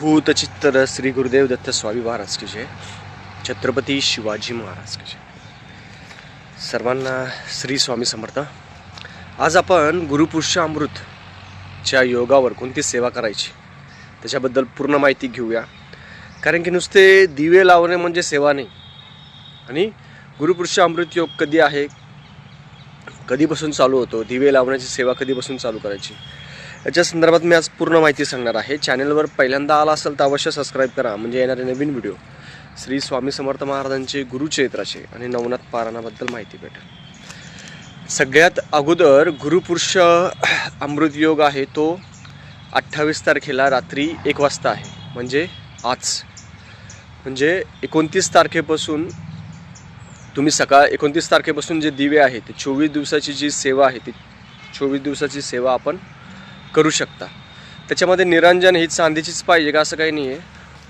भूतचित्तर श्री गुरुदेव दत्त स्वामी महाराज की जय। छत्रपती शिवाजी महाराज की जय। सर्वांना श्री स्वामी समर्थ। आज आपण गुरुपुरुष अमृतच्या योगावर कोणती सेवा करायची त्याच्याबद्दल पूर्ण माहिती घेऊया. कारण की नुसते दिवे लावणे म्हणजे सेवा नाही. आणि गुरुपुरुष अमृत योग कधी आहे कधीपासून चालू होतो दिवे लावण्याची सेवा कधीपासून चालू करायची याच्या संदर्भात मी आज पूर्ण माहिती सांगणार आहे. चॅनलवर पहिल्यांदा आला असेल तर अवश्य सबस्क्राईब करा. म्हणजे येणारे नवीन व्हिडिओ श्री स्वामी समर्थ महाराजांचे गुरुचरित्राचे आणि नवनाथ पारायणाबद्दल माहिती भेटेल. सगळ्यात अगोदर गुरुपुरुष अमृत योग आहे तो अठ्ठावीस तारखेला रात्री एक वाजता आहे. म्हणजे आज. म्हणजे एकोणतीस तारखेपासून तुम्ही सकाळ एकोणतीस तारखेपासून जे दिवे आहे ते चोवीस दिवसाची जी सेवा आहे ती चोवीस दिवसाची सेवा आपण करू शकता. त्याच्यामध्ये निरंजन ही चांदीचीच पाहिजे का असं काही नाही आहे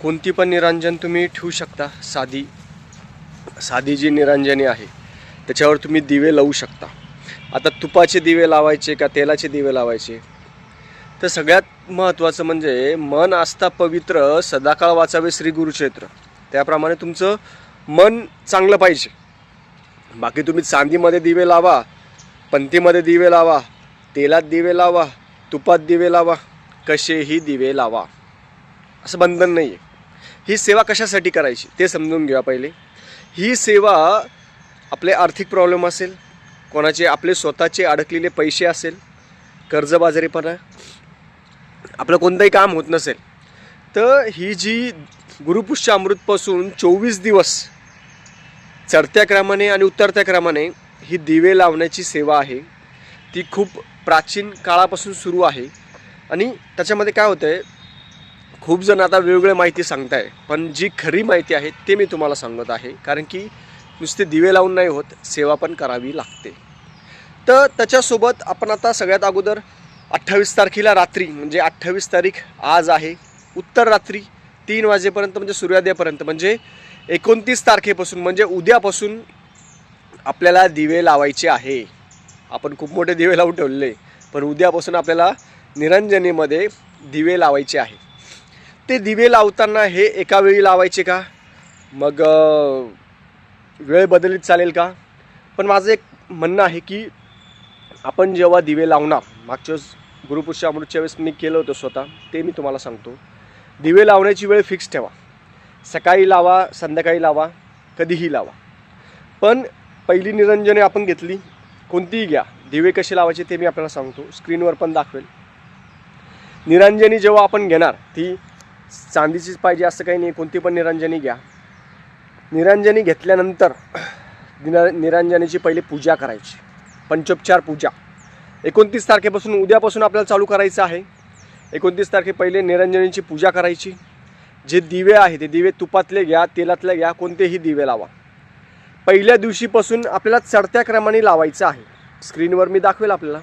कोणती पण निरंजन तुम्ही ठेवू शकता. साधी साधी जी निरंजनी आहे. त्याच्यावर तुम्ही दिवे लावू शकता. आता तुपाचे दिवे लावायचे का तेलाचे दिवे लावायचे? तर सगळ्यात महत्त्वाचं म्हणजे मन असता पवित्र सदाकाळ वाचावे श्री गुरुक्षेत्र त्याप्रमाणे तुमचं मन चांगलं पाहिजे. बाकी तुम्ही चांदीमध्ये दिवे लावा पंथीमध्ये दिवे लावा तेलात दिवे लावा तुपात दिवे लावा कसेही दिवे लावा. असं बंधन नाही आहे ही सेवा कशासाठी करायची ते समजून घ्या पहिले. ही सेवा आपले आर्थिक प्रॉब्लेम असेल कोणाचे आपले स्वतःचे अडकलेले पैसे असेल कर्जबाजारीपणा आपलं कोणतंही काम होत नसेल तर ही जी गुरुपुष्य अमृतपासून चोवीस दिवस चढत्या क्रमाने आणि उतरत्या क्रमाने ही दिवे लावण्याची सेवा आहे ती खूप प्राचीन काळापासून सुरू आहे. आणि त्याच्यामध्ये काय होतं आहे खूप जण आता वेगवेगळ्या माहिती सांगताय पण जी खरी माहिती आहे ते मी तुम्हाला सांगत आहे. कारण की नुसते दिवे लावून नाही होत सेवा पण करावी लागते. तर त्याच्यासोबत आपण आता सगळ्यात अगोदर अठ्ठावीस तारखेला रात्री म्हणजे अठ्ठावीस तारीख आज आहे. उत्तर रात्री तीन वाजेपर्यंत म्हणजे सूर्योदयापर्यंत म्हणजे एकोणतीस तारखेपासून म्हणजे उद्यापासून आपल्याला दिवे लावायचे आहे. आपण खूप मोठे दिवे लावून ठेवलेले पण उद्यापासून आपल्याला निरंजनीमध्ये दिवे लावायचे आहे. ते दिवे लावताना हे एका वेळी लावायचे का? मग वेळ बदलीत चालेल का? पण माझं एक म्हणणं आहे की आपण जेव्हा दिवे लावणार मागच्या वेळेस गुरुपुरुष अमृतच्या वेळेस मी केलं होतं स्वतः ते मी तुम्हाला सांगतो. दिवे लावण्याची वेळ फिक्स ठेवा. सकाळी लावा संध्याकाळी लावा कधीही लावा. पण पहिली निरंजने आपण घेतली कोणतीही घ्या. दिवे कसे लावायचे ते मी आपल्याला सांगतो. स्क्रीनवर पण दाखवेल. निरंजनी जेव्हा आपण घेणार ती चांदीचीच पाहिजे असं काही नाही. कोणती पण निरंजनी घ्या. निरंजनी घेतल्यानंतर निर निरंजनीची पहिली पूजा करायची. पंचोपचार पूजा. एकोणतीस तारखेपासून उद्यापासून आपल्याला चालू करायचं आहे. एकोणतीस तारखे पहिले निरंजनीची पूजा करायची. जे दिवे आहे ते दिवे तुपातले घ्या तेलातले घ्या कोणतेही दिवे लावा. पहिल्या दिवशीपासून आपल्याला चढत्या क्रमाने लावायचं आहे. स्क्रीनवर मी दाखवेल आपल्याला.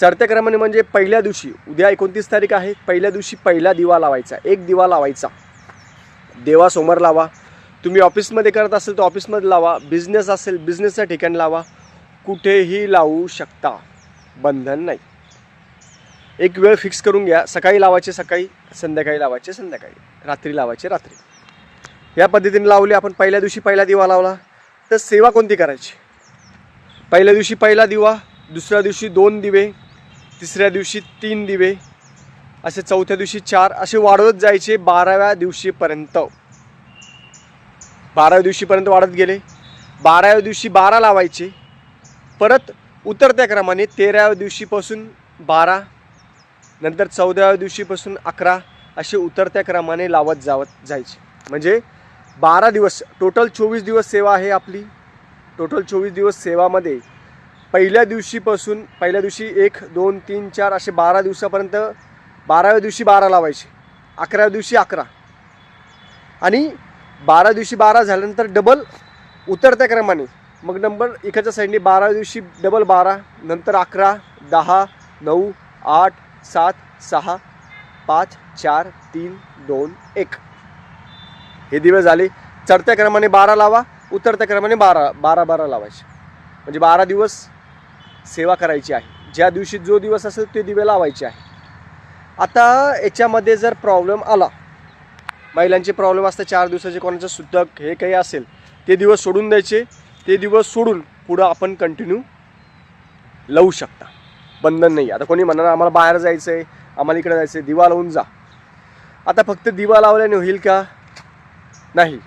चढत्या क्रमाने म्हणजे पहिल्या दिवशी उद्या एकोणतीस तारीख आहे पहिल्या दिवशी पहिला दिवा लावायचा एक दिवा लावायचा. देवासमोर लावा. तुम्ही ऑफिसमध्ये करत असेल तर ऑफिसमध्ये लावा बिझनेस असेल बिझनेसच्या ठिकाणी लावा. कुठेही लावू शकता. बंधन नाही. एक वेळ फिक्स करून घ्या सकाळी लावायचे सकाळी संध्याकाळी लावायचे संध्याकाळी रात्री लावायचे रात्री. या पद्धतीने लावले आपण पहिल्या दिवशी पहिला दिवा लावला. तर सेवा कोणती करायची? पहिल्या दिवशी पहिला दिवा दुसऱ्या दिवशी दोन दिवे तिसऱ्या दिवशी तीन दिवे असे चौथ्या दिवशी चार असे वाढवत जायचे बाराव्या दिवशीपर्यंत. बाराव्या दिवशीपर्यंत वाढत गेले. बाराव्या दिवशी बारा लावायचे. परत उतरत्या क्रमाने तेराव्या दिवशीपासून बारा नंतर चौदाव्या दिवशीपासून अकरा असे उतरत्या क्रमाने लावत जावत जायचे. म्हणजे बारा दिवस टोटल चोवीस दिवस सेवा आहे आपली. टोटल चोवीस दिवस सेवामध्ये पहिल्या दिवशीपासून पहिल्या दिवशी एक दोन तीन चार असे बारा दिवसापर्यंत बाराव्या दिवशी बारा लावायचे अकराव्या दिवशी अकरा. आणि बारा दिवशी बारा झाल्यानंतर डबल उतरत्या क्रमाने मग नंबर एकाच्या साईडने बाराव्या दिवशी डबल बारा नंतर अकरा दहा नऊ आठ सात सहा पाच चार तीन दोन एक. हे दिवस झाले. चढत्या क्रमाने बारा लावा उतरत्या क्रमाने बारा बारा बारा लावायचे. म्हणजे बारा दिवस सेवा करायची आहे. ज्या दिवशी जो दिवस असेल ते दिवे लावायचे आहे. आता याच्यामध्ये जर प्रॉब्लेम आला महिलांचे प्रॉब्लेम असतात चार दिवसाचे कोणाचं सुतक हे काही असेल ते दिवस सोडून द्यायचे. ते दिवस सोडून पुढं आपण कंटिन्यू लावू शकता. बंधन नाही. आता कोणी म्हणणार आम्हाला बाहेर जायचं आहे आम्हाला इकडे जायचं आहे दिवा लावून जा. आता फक्त दिवा लावल्याने होईल का? नाही.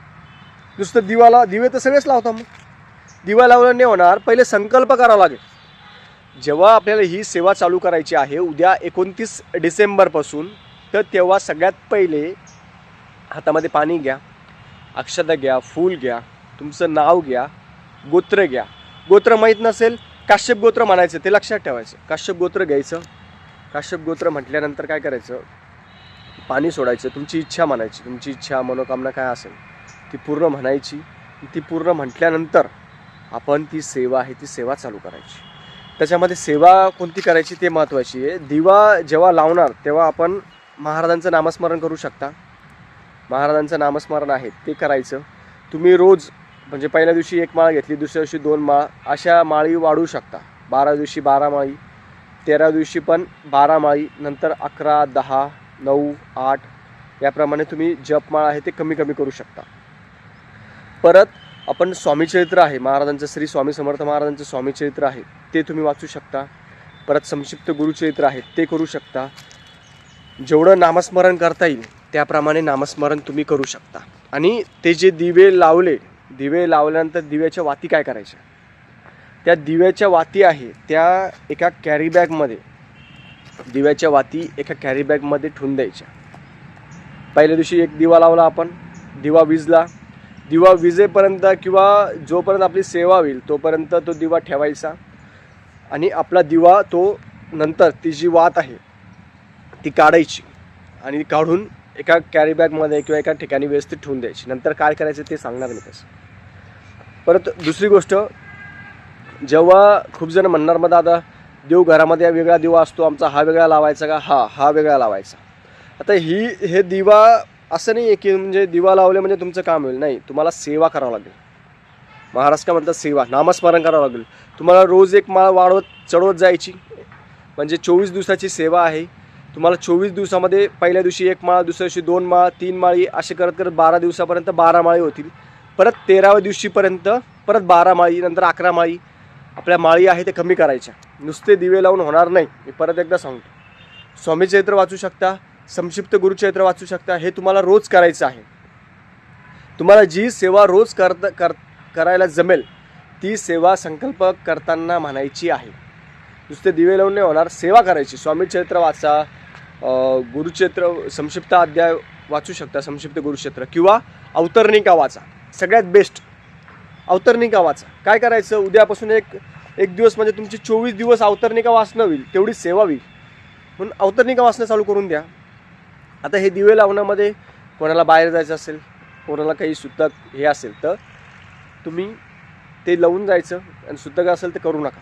नुसतं दिवाला दिवे तर सगळेच लावता मग. दिवा लावलं नाही होणार पहिले संकल्प करावा लागेल. जेव्हा आपल्याला ही सेवा चालू करायची आहे उद्या एकोणतीस डिसेंबरपासून तर तेव्हा सगळ्यात पहिले हातामध्ये पाणी घ्या अक्षता घ्या फूल घ्या तुमचं नाव घ्या गोत्र घ्या. गोत्र माहीत नसेल काश्यप गोत्र म्हणायचं ते लक्षात ठेवायचं. काश्यप गोत्र घ्यायचं. काश्यप गोत्र म्हटल्यानंतर काय करायचं? पाणी सोडायचं तुमची इच्छा म्हणायची तुमची इच्छा मनोकामना काय असेल ती पूर्ण म्हणायची. ती पूर्ण म्हटल्यानंतर आपण ती सेवा आहे ती सेवा चालू करायची. त्याच्यामध्ये सेवा कोणती करायची ते महत्त्वाची आहे. दिवा जेव्हा लावणार तेव्हा आपण महाराजांचं नामस्मरण करू शकता. महाराजांचं नामस्मरण आहे ते करायचं. तुम्ही रोज म्हणजे पहिल्या दिवशी एक माळ घेतली दुसऱ्या दिवशी दोन माळ अशा माळी वाढवू शकता. बारा दिवशी बारा माळी तेरा दिवशी पण बारा माळी नंतर अकरा दहा नऊ आठ याप्रमाणे तुम्ही जपमाळ आहे ते कमी कमी करू शकता. परत आपण स्वामीचरित्र आहे महाराजांचं श्री स्वामी समर्थ महाराजांचं स्वामीचरित्र आहे ते तुम्ही वाचू शकता. परत संक्षिप्त गुरुचरित्र आहे ते करू शकता. जेवढं नामस्मरण करता येईल त्याप्रमाणे नामस्मरण तुम्ही करू शकता. आणि ते जे दिवे लावले दिवे लावल्यानंतर दिव्याच्या वाती काय करायच्या? त्या दिव्याच्या वाती आहे त्या एका कॅरी बॅगमध्ये दिव्याच्या वाती एका कॅरीबॅगमध्ये ठेवून द्यायच्या. पहिल्या दिवशी एक दिवा लावला आपण. दिवा विजला. दिवा विजेपर्यंत किंवा जोपर्यंत आपली सेवा होईल तोपर्यंत तो दिवा ठेवायचा. आणि आपला दिवा तो नंतर ती जी वात आहे ती काढायची. आणि काढून एका कॅरीबॅगमध्ये किंवा एका ठिकाणी व्यवस्थित ठेवून द्यायची. नंतर काय करायचं ते सांगणार मी तसं. परत दुसरी गोष्ट जेव्हा खूप जण म्हणणार मग दादा देव घरामध्ये वेगळा दिवा असतो आमचा हा वेगळा लावायचा का? हा हा वेगळा लावायचा. आता ही हे दिवा असं नाही आहे की म्हणजे दिवा लावले म्हणजे तुमचं काम होईल. नाही तुम्हाला सेवा करावं लागेल. महाराष्ट्र म्हणतात? सेवा नामस्मरण करावं लागेल. तुम्हाला रोज एक माळ वाढवत चढवत जायची. म्हणजे चोवीस दिवसाची सेवा आहे. तुम्हाला चोवीस दिवसामध्ये पहिल्या दिवशी एक माळ दुसऱ्या दिवशी दोन माळ तीन माळी असे करत करत बारा दिवसापर्यंत बारा माळी होतील. परत तेराव्या दिवशीपर्यंत परत बारा माळी नंतर अकरा माळी आपल्या माळी आहे ते कमी करायच्या. नुसते दिवे लावून होणार नाही मी परत एकदा सांगतो. स्वामी चरित्र वाचू शकता संक्षिप्त गुरुचरित्र वाचू शकता हे तुम्हाला रोज करायचं आहे. तुम्हाला जी सेवा रोज करता कर करायला जमेल ती सेवा संकल्प करताना म्हणायची आहे. नुसते दिवे लावून नाही होणार सेवा करायची. स्वामी चरित्र वाचा गुरुक्षेत्र गुरुचरित्र संक्षिप्त अध्याय वाचू शकता संक्षिप्त गुरुक्षेत्र किंवा अवतरणिका वाचा. सगळ्यात बेस्ट अवतरणिका वाचा काय करायचं? उद्यापासून एक एक दिवस म्हणजे तुमची चोवीस दिवस अवतरणिका वाचणं होईल तेवढी सेवा होईल. म्हणून अवतरणिका वाचणं चालू करून द्या. आता हे दिवे लावण्यामध्ये कोणाला बाहेर जायचं असेल कोणाला काही सुतक हे असेल तर तुम्ही ते लावून जायचं आणि सुतक असेल तर करू नका.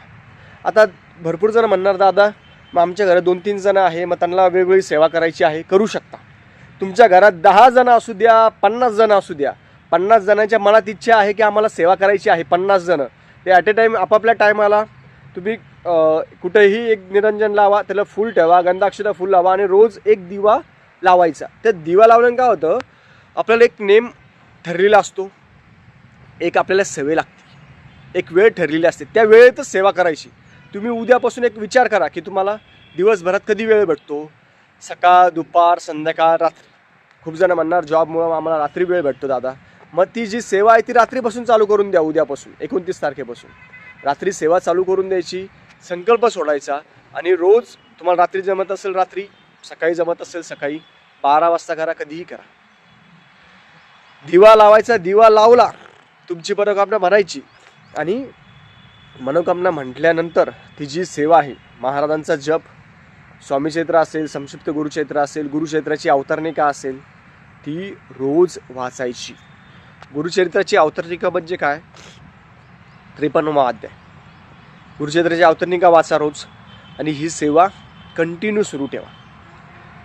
आता भरपूर जण म्हणणार दादा मग आमच्या घरात दोन तीन जणं आहे मग त्यांना वेगवेगळी सेवा करायची आहे करू शकता. तुमच्या घरात दहा जणं असू द्या पन्नास जणं असू द्या. पन्नास जणांच्या मनात इच्छा आहे की आम्हाला सेवा करायची आहे पन्नास जणं. ते ॲट ए टाईम आपापल्या टायमाला तुम्ही कुठेही एक निरंजन लावा त्याला फूल ठेवा गंधाक्षता फूल लावा आणि रोज एक दिवा लावायचा. त्या दिवा लावल्यानं काय होतं आपल्याला एक नेम ठरलेला असतो. एक आपल्याला सवय लागते. एक वेळ ठरलेली असते. त्या वेळेतच सेवा करायची. तुम्ही उद्यापासून एक विचार करा की तुम्हाला दिवसभरात कधी वेळ भेटतो? सकाळ दुपार संध्याकाळ रात्री. खूप जण म्हणणार जॉबमुळं आम्हाला रात्री वेळ भेटतो दादा. मग ती जी सेवा आहे ती रात्रीपासून चालू करून द्या उद्यापासून एकोणतीस तारखेपासून. रात्री सेवा चालू करून द्यायची संकल्प सोडायचा आणि रोज तुम्हाला रात्री जमत असेल रात्री सकाळी जमत असेल सकाळी बारा वाजता करा कधीही करा. दिवा लावायचा दिवा लावला तुमची मनोकामना म्हणायची. आणि मनोकामना म्हटल्यानंतर ती जी सेवा आहे महाराजांचा जप स्वामीचैत्र असेल संक्षिप्त गुरुक्षेत्र असेल गुरुक्षेत्राची अवतरणिका असेल ती रोज वाचायची. गुरुचरित्राची अवतरणिका म्हणजे काय? त्रेपन्नवा अध्याय. गुरुचरित्राची अवतरणिका वाचा रोज आणि ही सेवा कंटिन्यू सुरू ठेवा.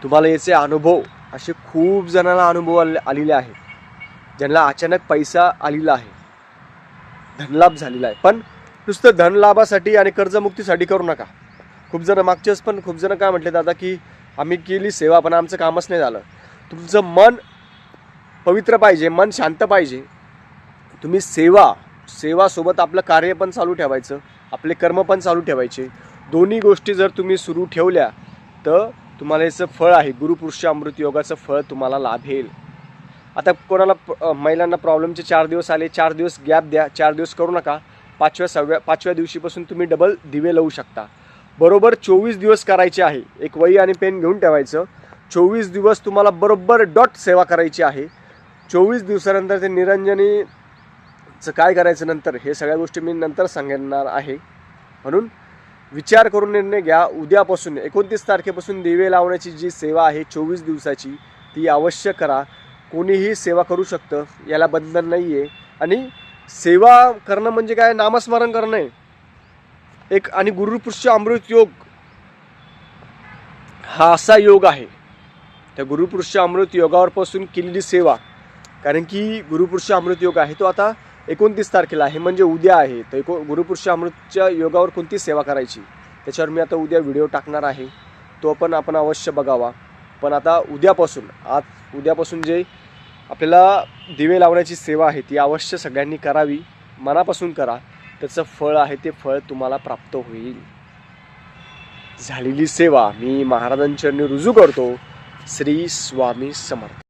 तुम्हाला याचे अनुभव असे खूप जणांना अनुभव आले आलेले आहेत. ज्यांना अचानक पैसा आलेला आहे. धनलाभ झालेला आहे. पण नुसतं धनलाभासाठी आणि कर्जमुक्तीसाठी करू नका. खूप जणं मागचेच पण खूप जण काय म्हटले दादा की आम्ही केली सेवा पण आमचं कामच नाही झालं. तुमचं मन पवित्र पाहिजे मन शांत पाहिजे. तुम्ही सेवा सेवासोबत आपलं कार्य पण चालू ठेवायचं आपले कर्म पण चालू ठेवायचे. दोन्ही गोष्टी जर तुम्ही सुरू ठेवल्या तर तुम्हाला याचं फळ आहे. गुरुपुरुष अमृत योगाचं फळ तुम्हाला लाभेल. आता कोणाला प- महिलांना प्रॉब्लेमचे चार दिवस आले चार दिवस गॅप द्या चार दिवस करू नका. पाचव्या सहाव्या पाचव्या दिवशीपासून तुम्ही डबल दिवे लावू शकता. बरोबर चोवीस दिवस करायचे आहे. एक वही आणि पेन घेऊन ठेवायचं. चोवीस दिवस तुम्हाला बरोबर डॉट सेवा करायची आहे. चोवीस दिवसानंतर ते निरंजनीचं काय करायचं नंतर हे सगळ्या गोष्टी मी नंतर सांगणार आहे. म्हणून विचार करून निर्णय घ्या. उद्यापासून एकोणतीस तारखेपासून दिवे लावण्याची जी सेवा आहे चोवीस दिवसाची ती अवश्य करा. कोणीही सेवा करू शकतं याला बंधन नाही आहे आणि सेवा करणं म्हणजे काय? नामस्मरण करणं आहे. एक आणि गुरुपुष्य अमृत योग हा असा योग आहे. त्या गुरुपुरुष अमृत योगावरपासून केलेली सेवा कारण की गुरुपुरुष अमृत योग आहे तो आता एकोणतीस तारखेला आहे म्हणजे उद्या आहे. तर एको गुरुपुरुष अमृतच्या योगावर कोणती सेवा करायची? त्याच्यावर मी आता उद्या व्हिडिओ टाकणार आहे. तो पण आपण अवश्य बघावा. पण आता उद्यापासून आज उद्यापासून जे आपल्याला दिवे लावण्याची सेवा आहे ती अवश्य सगळ्यांनी करावी. मनापासून करा. त्याचं फळ आहे ते फळ तुम्हाला प्राप्त होईल. झालेली सेवा मी महाराजांचरणी रुजू करतो. श्री स्वामी समर्थ.